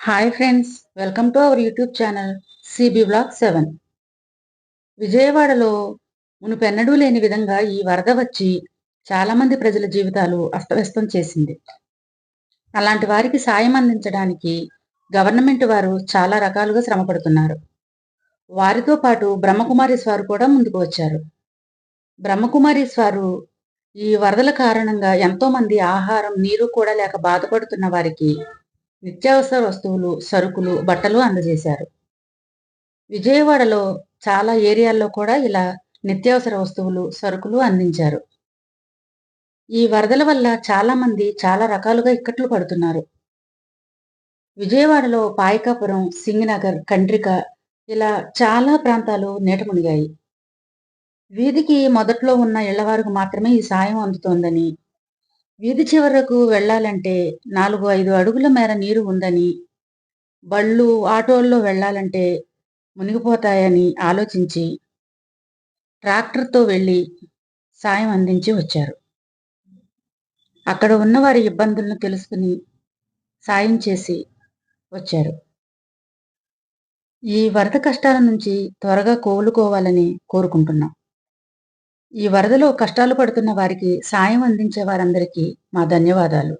Hi friends welcome to our YouTube channel CB blog seven విజయవాడలో మునుపెన్నడూ లేని విధంగా ఈ వరద వచ్చి చాలామంది ప్రజల జీవితాలు అస్తవ్యస్తం చేసింది. అలాంటి వారికి సాయం అందించడానికి గవర్నమెంట్ వారు చాలా రకాలుగా శ్రమపడుతున్నారు. వారితో పాటు బ్రహ్మకుమారీస్ వారు కూడా ముందుకు వచ్చారు. బ్రహ్మకుమారీస్ వారు ఈ వరదల కారణంగా ఎంతోమంది ఆహారం నీరు కూడా లేక బాధపడుతున్న వారికి నిత్యావసర వస్తువులు సరుకులు బట్టలు అందజేశారు. విజయవాడలో చాలా ఏరియాల్లో కూడా ఇలా నిత్యావసర వస్తువులు సరుకులు అందించారు. ఈ వరదల వల్ల చాలా మంది చాలా రకాలుగా ఇక్కట్లు పడుతున్నారు. విజయవాడలో పాయకాపురం సింగనగర్ కండ్రిక ఇలా చాలా ప్రాంతాలు నీట మునిగాయి. వీధికి మొదట్లో ఉన్న ఇళ్ళవారికి మాత్రమే ఈ సాయం అందుతోందని వీధి చివరకు వెళ్ళాలంటే నాలుగు ఐదు అడుగుల మేర నీరు ఉందని బళ్ళు ఆటోల్లో వెళ్ళాలంటే మునిగిపోతాయని ఆలోచించి ట్రాక్టర్తో వెళ్ళి సాయం అందించి వచ్చారు. అక్కడ ఉన్నవారి ఇబ్బందులను తెలుసుకుని సాయం చేసి వచ్చారు. ఈ వరద కష్టాల నుంచి త్వరగా కోలుకోవాలని కోరుకుంటున్నాం. ఈ వరదలో కష్టాలు పడుతున్న వారికి సాయం అందించే వారందరికీ మా ధన్యవాదాలు.